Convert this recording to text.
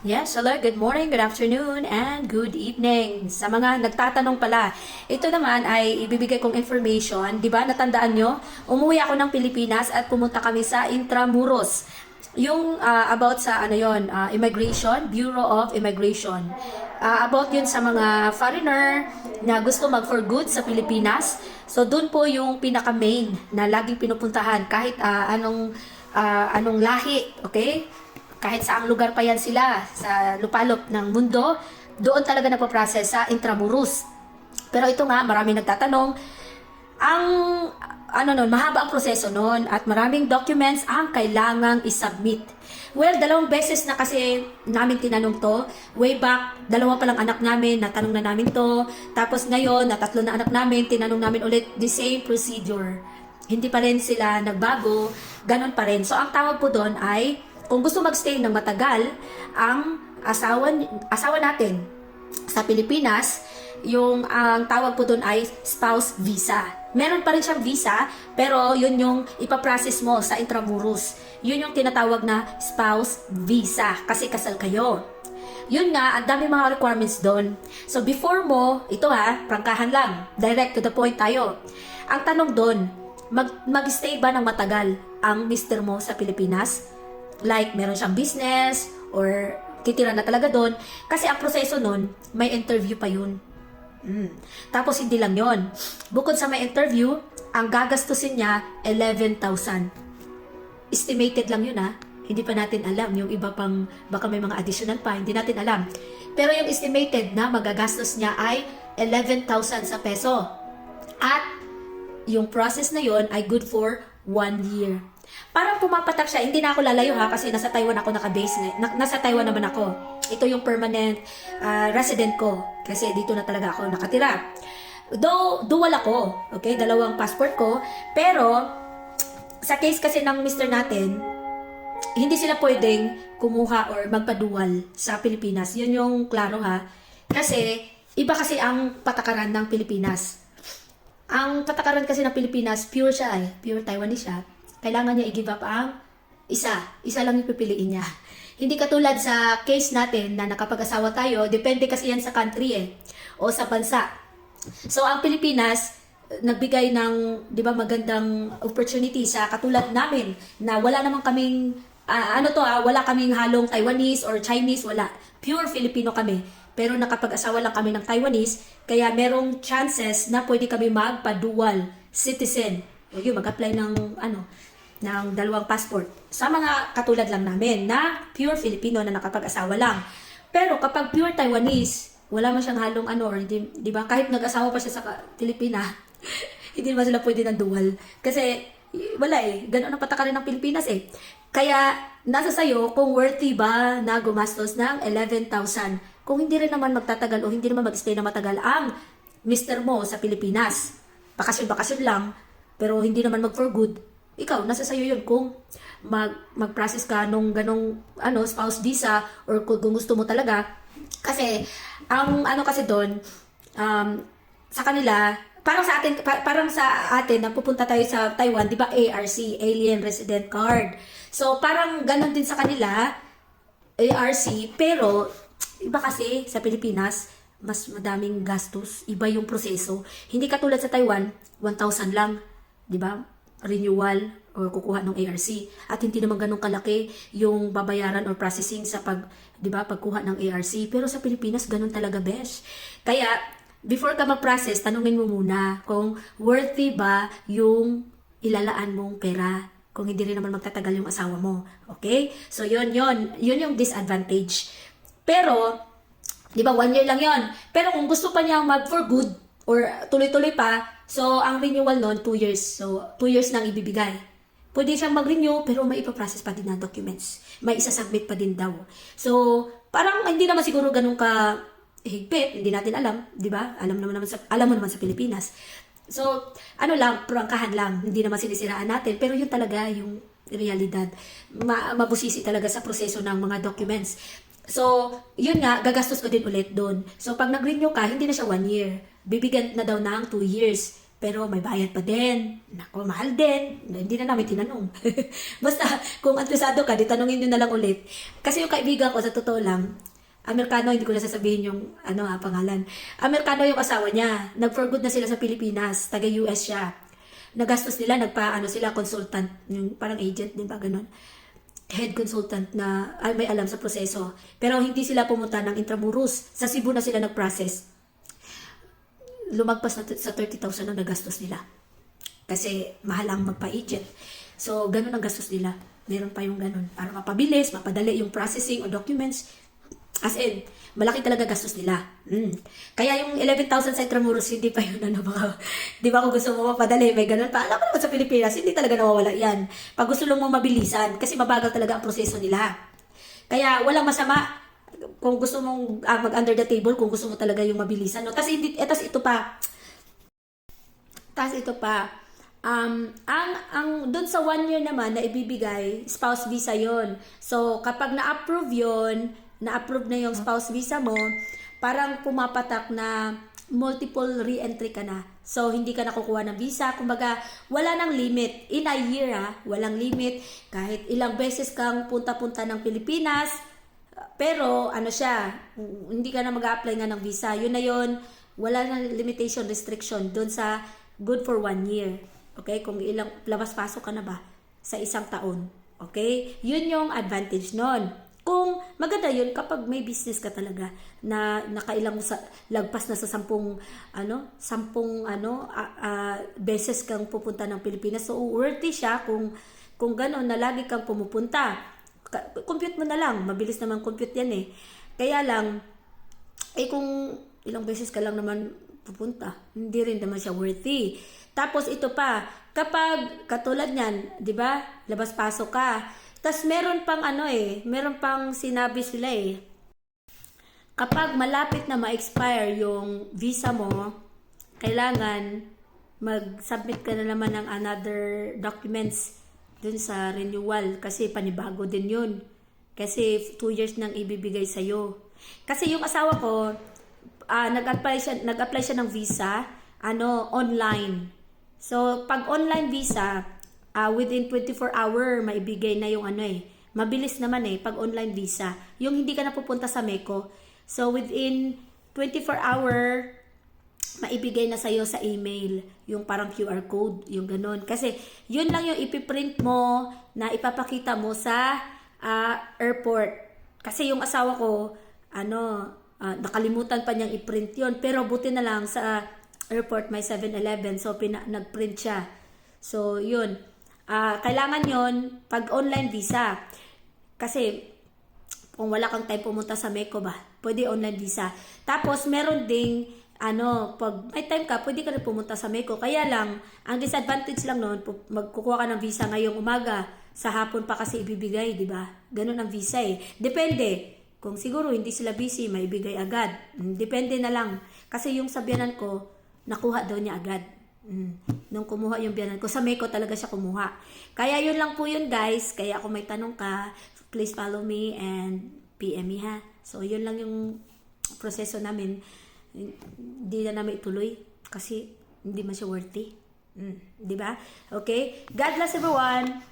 Yes, hello, good morning, good afternoon, and good evening. Sa mga nagtatanong pala, ito naman ay ibibigay kong information. Di ba, natandaan nyo? Umuwi ako ng Pilipinas at pumunta kami sa Intramuros. Yung ah, about sa ano yon ah, Immigration, Bureau of Immigration. Ah, about yun sa mga foreigner na gusto mag for good sa Pilipinas. So, doon po yung pinaka-main na laging pinupuntahan kahit ah, anong ah, anong lahi, okay? Kahit saang lugar pa yan sila sa lupalop ng mundo, doon talaga napaprocess sa Intramuros. Pero ito nga, marami nagtatanong, ang ano nun, mahaba ang proseso nun at maraming documents ang kailangang isubmit. Well, dalawang beses na kasi namin tinanong to. Way back, dalawa pa lang anak namin, natanong na namin to. Tapos ngayon, na tatlo na anak namin, tinanong namin ulit the same procedure. Hindi pa rin sila nagbago, ganun pa rin. So, ang tawag po doon ay, kung gusto magstay ng matagal, ang asawa, asawa natin sa Pilipinas, yung ang tawag po doon ay spouse visa. Meron pa rin siyang visa, pero yun yung ipaprocess mo sa Intramuros. Yun yung tinatawag na spouse visa, kasi kasal kayo. Yun nga, ang dami mga requirements doon. So before mo, ito ha, prangkahan lang, direct to the point tayo. Ang tanong doon, mag, mag-stay ba ng matagal ang mister mo sa Pilipinas? Like, meron siyang business, or titira na talaga doon. Kasi ang proseso nun, may interview pa yun. Mm. Tapos hindi lang yon. Bukod sa may interview, ang gagastusin niya, 11,000. Estimated lang yun ha. Hindi pa natin alam. Yung iba pang, baka may mga additional pa, hindi natin alam. Pero yung estimated na magagastos niya ay 11,000 sa peso. At yung process na yon ay good for one year. Parang pumapatak siya, hindi na ako lalayo ha kasi nasa Taiwan ako naka-base na, na- nasa Taiwan naman ako. Ito yung permanent ah, resident ko kasi dito na talaga ako nakatira. Though dual ako, okay, dalawang passport ko, pero sa case kasi ng mister natin, hindi sila pwedeng kumuha or magpadual sa Pilipinas. Yun yung klaro ha. Kasi iba kasi ang patakaran ng Pilipinas. Ang patakaran kasi ng Pilipinas, pure siya eh. Pure Taiwanese siya. Kailangan niya i-give up ang isa. Isa lang yung pipiliin niya. Hindi katulad sa case natin na nakapag-asawa tayo, depende kasi yan sa country eh. O sa bansa. So, ang Pilipinas, nagbigay ng, di ba, magandang opportunity sa katulad namin na wala naman kaming, ah, ano to ah, wala kaming halong Taiwanese or Chinese, wala. Pure Filipino kami. Pero nakapag-asawa lang kami ng Taiwanese, kaya merong chances na pwede kami magpa-dual citizen. O yun, mag-apply ng, ano, ng dalawang passport. Sa mga katulad lang namin na pure Filipino na nakapag-asawa lang. Pero kapag pure Taiwanese, wala man siyang halong ano, or di, di ba, kahit nag-asawa pa siya sa Pilipina, hindi naman sila pwede ng dual. Kasi, wala eh, ganoon ang patakaran ng Pilipinas eh. Kaya, nasa sayo kung worthy ba na gumastos ng 11,000. Kung hindi rin naman magtatagal o hindi naman mag-stay na matagal ang mister mo sa Pilipinas. Bakasyon-bakasyon lang, pero hindi naman mag for good. Ikaw, nasa sayo yun kung mag, mag-process ka nung ganong ano, spouse visa or kung gusto mo talaga. Kasi, ang ano kasi doon, um, sa kanila, parang sa atin, pa- parang sa atin, na pupunta tayo sa Taiwan, di ba ARC, Alien Resident Card. So, parang ganon din sa kanila, ARC, pero iba kasi sa Pilipinas, mas madaming gastos, iba yung proseso. Hindi katulad sa Taiwan, 1,000 lang, di ba? Renewal or kukuha ng ARC. At hindi naman ganun kalaki yung babayaran or processing sa pag, di ba, pagkuha ng ARC. Pero sa Pilipinas, ganun talaga, besh. Kaya, before ka mag-process, tanungin mo muna kung worthy ba yung ilalaan mong pera kung hindi rin naman magtatagal yung asawa mo. Okay? So, yun, yun. Yun yung disadvantage. Pero, di ba, one year lang yon Pero kung gusto pa niya mag for good, or tuloy-tuloy pa, so, ang renewal nun, two years. So, two years nang ibibigay. Pwede siyang mag-renew, pero may ipaprocess pa din na documents. May isa-submit pa din daw. So, parang hindi naman siguro ganun ka higpit, hindi natin alam, di ba? Alam naman naman sa, alam mo naman sa Pilipinas. So, ano lang, prangkahan lang. Hindi naman sinisiraan natin. Pero yun talaga yung realidad. Ma mabusisi talaga sa proseso ng mga documents. So, yun nga, gagastos ko din ulit doon. So, pag nag-renew ka, hindi na siya one year. Bibigyan na daw ng two years. Pero may bayad pa din. Nako, mahal din. Hindi na namin tinanong. Basta, kung interesado ka, di tanongin nyo na lang ulit. Kasi yung kaibigan ko, sa totoo lang, Amerikano, hindi ko na sasabihin yung ano ha, pangalan. Amerikano yung asawa niya. Nag-for good na sila sa Pilipinas. Taga-US siya. Nagastos nila, nagpa, ano sila, consultant. Yung parang agent, di ba, ganun. Head consultant na ay, may alam sa proseso. Pero hindi sila pumunta ng Intramuros. Sa Cebu na sila nag-process lumagpas na sa 30,000 ang nagastos nila. Kasi mahal ang magpa-agent. So, ganun ang gastos nila. Meron pa yung ganun. Para mapabilis, mapadali yung processing o documents. As in, malaki talaga gastos nila. Mm. Kaya yung 11,000 sa Intramuros, hindi pa yun ano baka, di ba kung gusto mo mapadali, may ganun pa. Alam mo naman sa Pilipinas, hindi talaga nawawala yan. Pag gusto lang mo mabilisan, kasi mabagal talaga ang proseso nila. Kaya walang masama kung gusto mong ah, mag under the table, kung gusto mo talaga yung mabilisan. No? Tapos hindi, eh, tas ito pa, tas ito pa, um, ang, ang, dun sa one year naman na ibibigay, spouse visa yon So, kapag na-approve yon na-approve na yung spouse visa mo, parang pumapatak na multiple re-entry ka na. So, hindi ka nakukuha ng visa. Kumbaga, wala nang limit. In a year, ha, walang limit. Kahit ilang beses kang punta-punta ng Pilipinas, pero, ano siya, hindi ka na mag-apply nga ng visa. Yun na yun, wala na limitation, restriction doon sa good for one year. Okay? Kung ilang labas-pasok ka na ba sa isang taon. Okay? Yun yung advantage nun. Kung maganda yun kapag may business ka talaga na nakailang sa lagpas na sa sampung ano, sampung ano ah, ah, beses kang pupunta ng Pilipinas. So worthy siya kung kung gano'n na lagi kang pumupunta. Compute mo na lang, mabilis naman compute yan eh. Kaya lang eh kung ilang beses ka lang naman pupunta, hindi rin naman siya worthy. Tapos ito pa, kapag katulad niyan, 'di ba? Labas-pasok ka. Tapos meron pang ano eh, meron pang sinabi sila eh. Kapag malapit na ma-expire yung visa mo, kailangan mag-submit ka na naman ng another documents dun sa renewal kasi panibago din yun. Kasi two years nang ibibigay sa'yo. Kasi yung asawa ko, ah, nag-apply siya, nag-apply siya ng visa, ano, online. So, pag online visa, ah, within 24 hour, maibigay na yung ano eh. Mabilis naman eh, pag online visa. Yung hindi ka na pupunta sa MECO. So, within 24 hour, maibigay na sa'yo sa email, yung parang QR code, yung ganun. Kasi, yun lang yung ipiprint mo na ipapakita mo sa ah, airport. Kasi yung asawa ko, ano, ah, nakalimutan pa niyang i-print yun. Pero buti na lang sa airport may 7-Eleven, so pina- nag-print siya. So, yun. Ah, kailangan yon pag online visa. Kasi, kung wala kang time pumunta sa Meco ba, pwede online visa. Tapos, meron ding, ano, pag may time ka, pwede ka rin pumunta sa Meco. Kaya lang, ang disadvantage lang noon, magkukuha ka ng visa ngayong umaga, sa hapon pa kasi ibibigay, di ba? Ganun ang visa eh. Depende. Kung siguro hindi sila busy, may ibigay agad. Mm, Depende na lang. Kasi yung sa biyanan ko, nakuha daw niya agad. Mm. Nung kumuha yung biyanan ko, sa Meco talaga siya kumuha. Kaya yun lang po yun guys. Kaya kung may tanong ka, please follow me and PM me ha. So yun lang yung proseso namin. Hindi na namin ituloy kasi hindi man siya worthy. Mm. Di ba? Okay? God bless everyone.